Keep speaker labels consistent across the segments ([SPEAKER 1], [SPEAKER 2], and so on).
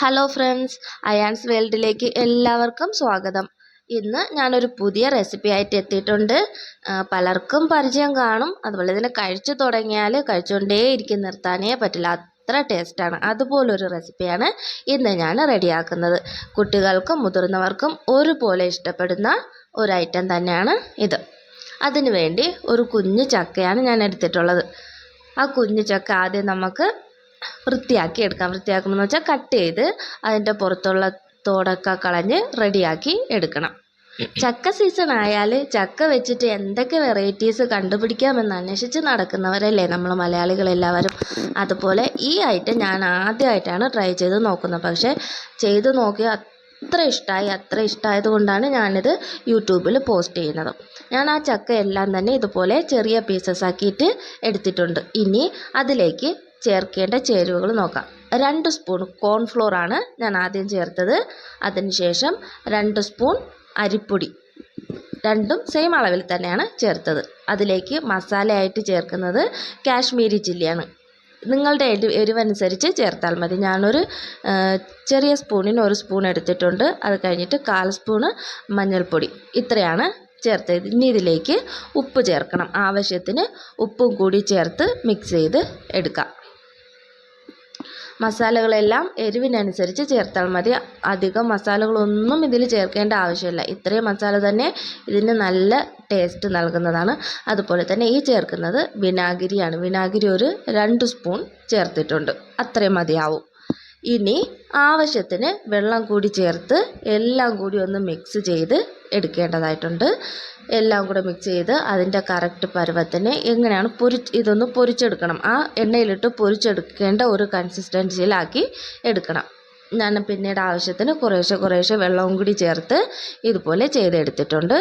[SPEAKER 1] Hello friends Ayan's വേൾഡിലേക്ക് എല്ലാവർക്കും സ്വാഗതം. ഇന്ന് ഞാനൊരു പുതിയ റെസിപ്പി ആയിട്ട് എത്തിയിട്ടുണ്ട്. പലർക്കും പരിചയം കാണും. അതുപോലെ തന്നെ കഴിച്ചു തുടങ്ങിയാൽ കഴിച്ചുകൊണ്ടേ ഇരിക്കും. നിർത്താനേ പറ്റില്ല. അത്ര ടേസ്റ്റാണ് അതുപോലൊരു റെസിപ്പിയാണ് ഇന്ന് ഞാൻ റെഡിയാക്കുന്നത് കുട്ടികൾക്കും മുതിർന്നവർക്കും ഒരുപോലെ ഇഷ്ടപ്പെടുന്ന ഒരു ഐറ്റം തന്നെയാണ് ഇത്. അതിനുവേണ്ടി ഒരു കുഞ്ഞു ചക്കയാണ് ഞാൻ എടുത്തിട്ടുള്ളത്. ആ കുഞ്ഞു ചക്ക ആദ്യം നമുക്ക് വൃത്തിയാക്കി എടുക്കാം. വൃത്തിയാക്കുമെന്ന് വെച്ചാൽ കട്ട് ചെയ്ത് അതിന്റെ പുറത്തുള്ള തോടൊക്കെ കളഞ്ഞ് റെഡിയാക്കി എടുക്കണം. ചക്ക സീസൺ ആയാൽ ചക്ക വെച്ചിട്ട് എന്തൊക്കെ വെറൈറ്റീസ് കണ്ടുപിടിക്കാമെന്ന് അന്വേഷിച്ച് നടക്കുന്നവരല്ലേ നമ്മൾ മലയാളികളെല്ലാവരും അതുപോലെ ഈ ഐറ്റം ഞാൻ ആദ്യമായിട്ടാണ് ട്രൈ ചെയ്ത് നോക്കുന്നത്. പക്ഷേ ചെയ്ത് നോക്കി അത്ര ഇഷ്ടമായി അത്ര ഇഷ്ടമായത് കൊണ്ടാണ് ഞാനിത് യൂട്യൂബിൽ പോസ്റ്റ് ചെയ്യുന്നത്. ഞാൻ ആ ചക്ക എല്ലാം തന്നെ ഇതുപോലെ ചെറിയ പീസസ് ആക്കിയിട്ട് എടുത്തിട്ടുണ്ട്. ഇനി അതിലേക്ക് ചേർക്കേണ്ട ചേരുവകൾ നോക്കാം. രണ്ട് സ്പൂൺ കോൺഫ്ലോർ ആണ് ഞാൻ ആദ്യം ചേർത്തത്. അതിനുശേഷം രണ്ട് സ്പൂൺ അരിപ്പൊടി. രണ്ടും സെയിം അളവിൽ തന്നെയാണ് ചേർത്തത്. അതിലേക്ക് മസാലയായിട്ട് ചേർക്കുന്നത് കാശ്മീരി ചില്ലിയാണ്. നിങ്ങളുടെ എരി എരിവനുസരിച്ച് ചേർത്താൽ മതി. ഞാനൊരു ചെറിയ സ്പൂണിന് ഒരു സ്പൂൺ എടുത്തിട്ടുണ്ട്. അത് കഴിഞ്ഞിട്ട് കാൽ സ്പൂണ് മഞ്ഞൾപ്പൊടി. ഇത്രയാണ് ചേർത്തത്. ഇനി ഇതിലേക്ക് ഉപ്പ് ചേർക്കണം. ആവശ്യത്തിന് ഉപ്പും കൂടി ചേർത്ത് മിക്സ് ചെയ്ത് എടുക്കാം. മസാലകളെല്ലാം എരിവിനനുസരിച്ച് ചേർത്താൽ മതി. അധികം മസാലകളൊന്നും ഇതിൽ ചേർക്കേണ്ട ആവശ്യമില്ല. ഇത്രയും മസാല തന്നെ ഇതിന് നല്ല ടേസ്റ്റ് നൽകുന്നതാണ്. അതുപോലെ തന്നെ ഈ ചേർക്കുന്നത് വിനാഗിരിയാണ്. വിനാഗിരി ഒരു രണ്ട് സ്പൂൺ ചേർത്തിട്ടുണ്ട്. അത്രയും മതിയാവും. ഇനി ആവശ്യത്തിന് വെള്ളം കൂടി ചേർത്ത് എല്ലാം കൂടി ഒന്ന് മിക്സ് ചെയ്ത് എടുക്കേണ്ടതായിട്ടുണ്ട്. എല്ലാം കൂടെ മിക്സ് ചെയ്ത് അതിന്റെ കറക്റ്റ് പരുവത്തിന് എങ്ങനെയാണ് പൊരി ഇതൊന്ന് പൊരിച്ചെടുക്കണം. ആ എണ്ണയിലിട്ട് പൊരിച്ചെടുക്കേണ്ട ഒരു കൺസിസ്റ്റൻസിയിലാക്കി എടുക്കണം. ഞാൻ പിന്നീട് ആവശ്യത്തിന് കുറേശ്ശെ കുറേശ്ശെ വെള്ളവും കൂടി ചേർത്ത് ഇതുപോലെ ചെയ്തെടുത്തിട്ടുണ്ട്.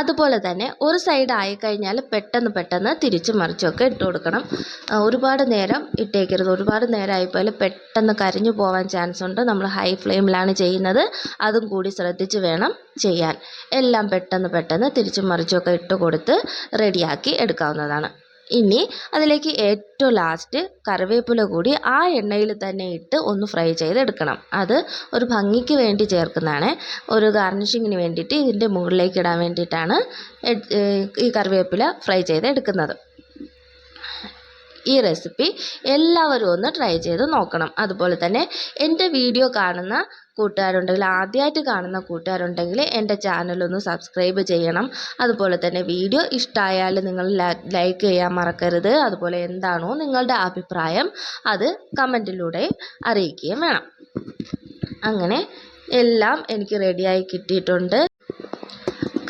[SPEAKER 1] അതുപോലെ തന്നെ ഒരു സൈഡ് ആയിക്കഴിഞ്ഞാൽ പെട്ടെന്ന് പെട്ടെന്ന് തിരിച്ച് മറിച്ചൊക്കെ ഇട്ട് കൊടുക്കണം. ഒരുപാട് നേരം ഇട്ടേക്കരുത്. ഒരുപാട് നേരം ആയിപ്പോയാൽ പെട്ടെന്ന് കരിഞ്ഞു പോകാൻ ചാൻസ് ഉണ്ട്. നമ്മൾ ഹൈ ഫ്ലെയിമിലാണ് ചെയ്യുന്നത്. അതും കൂടി ശ്രദ്ധിച്ച് വേണം ചെയ്യാൻ. എല്ലാം പെട്ടെന്ന് പെട്ടെന്ന് തിരിച്ചും മറിച്ചൊക്കെ ഇട്ട് കൊടുത്ത് റെഡിയാക്കി എടുക്കാവുന്നതാണ്. ഇനി അതിലേക്ക് ഏറ്റവും ലാസ്റ്റ് കറിവേപ്പില കൂടി ആ എണ്ണയിൽ തന്നെ ഇട്ട് ഒന്ന് ഫ്രൈ ചെയ്തെടുക്കണം. അത് ഒരു ഭംഗിക്ക് വേണ്ടി ചേർക്കുന്നതാണ്. ഒരു ഗാർണിഷിങ്ങിന് വേണ്ടിയിട്ട് ഇതിന്റെ മുകളിലേക്ക് ഇടാൻ വേണ്ടിയിട്ടാണ് ഈ കറിവേപ്പില ഫ്രൈ ചെയ്തെടുക്കുന്നത്. ഈ റെസിപ്പി എല്ലാവരും ഒന്ന് ട്രൈ ചെയ്ത് നോക്കണം. അതുപോലെ തന്നെ എന്റെ വീഡിയോ കാണുന്ന കൂട്ടുകാരുണ്ടെങ്കിൽ ആദ്യമായിട്ട് കാണുന്ന കൂട്ടുകാരുണ്ടെങ്കിൽ എന്റെ ചാനലൊന്ന് സബ്സ്ക്രൈബ് ചെയ്യണം. അതുപോലെ തന്നെ വീഡിയോ ഇഷ്ടമായാൽ നിങ്ങൾ ലൈക്ക് ചെയ്യാൻ മറക്കരുത്. അതുപോലെ എന്താണോ നിങ്ങളുടെ അഭിപ്രായം അത് കമന്റിലൂടെ അറിയിക്കുകയും വേണം. അങ്ങനെ എല്ലാം എനിക്ക് റെഡിയായി കിട്ടിയിട്ടുണ്ട്.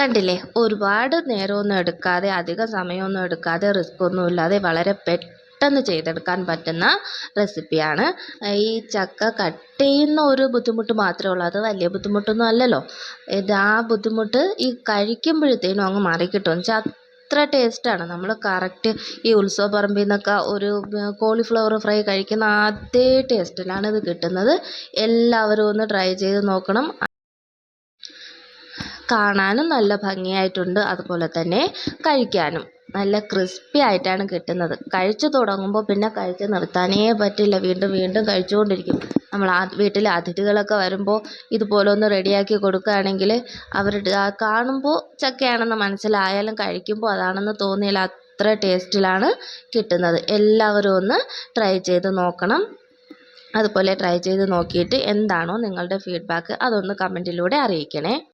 [SPEAKER 1] കണ്ടില്ലേ? ഒരുപാട് നേരമൊന്നും എടുക്കാതെ അധിക സമയമൊന്നും എടുക്കാതെ റിസ്ക് ഒന്നും ഇല്ലാതെ വളരെ പെട്ടെന്ന് ചെയ്തെടുക്കാൻ പറ്റുന്ന റെസിപ്പിയാണ്. ഈ ചക്ക കട്ട് ചെയ്യുന്ന ഒരു ബുദ്ധിമുട്ട് മാത്രമേ ഉള്ളൂ. അത് വലിയ ബുദ്ധിമുട്ടൊന്നും അല്ലല്ലോ. ഇത് ആ ബുദ്ധിമുട്ട് ഈ കഴിക്കുമ്പോഴത്തേനും അങ്ങ് മാറിക്കിട്ടും. അത്ര ടേസ്റ്റാണ്. നമ്മൾ കറക്റ്റ് ഈ ഉത്സവ പറമ്പിൽ നിന്നൊക്കെ ഒരു കോളിഫ്ലവർ ഫ്രൈ കഴിക്കുന്ന അതേ ടേസ്റ്റിലാണ് ഇത് കിട്ടുന്നത്. എല്ലാവരും ഒന്ന് ട്രൈ ചെയ്ത് നോക്കണം. കാണാനും നല്ല ഭംഗിയായിട്ടുണ്ട്. അതുപോലെ തന്നെ കഴിക്കാനും. നല്ല ക്രിസ്പി ആയിട്ടാണ് കിട്ടുന്നത്. കഴിച്ചു തുടങ്ങുമ്പോൾ പിന്നെ കഴിച്ചു നിർത്താനേ പറ്റില്ല. വീണ്ടും വീണ്ടും കഴിച്ചുകൊണ്ടിരിക്കും. നമ്മൾ ആ വീട്ടിൽ അതിഥികളൊക്കെ വരുമ്പോൾ ഇതുപോലെ ഒന്ന് റെഡിയാക്കി കൊടുക്കുകയാണെങ്കിൽ അവരുടെ കാണുമ്പോൾ ചക്കയാണെന്ന് മനസ്സിലായാലും കഴിക്കുമ്പോൾ അതാണെന്ന് തോന്നിയാൽ അത്ര ടേസ്റ്റിലാണ് കിട്ടുന്നത്. എല്ലാവരും ഒന്ന് ട്രൈ ചെയ്ത് നോക്കണം. അതുപോലെ ട്രൈ ചെയ്ത് നോക്കിയിട്ട് എന്താണോ നിങ്ങളുടെ ഫീഡ്ബാക്ക് അതൊന്ന് കമന്റിലൂടെ അറിയിക്കണേ.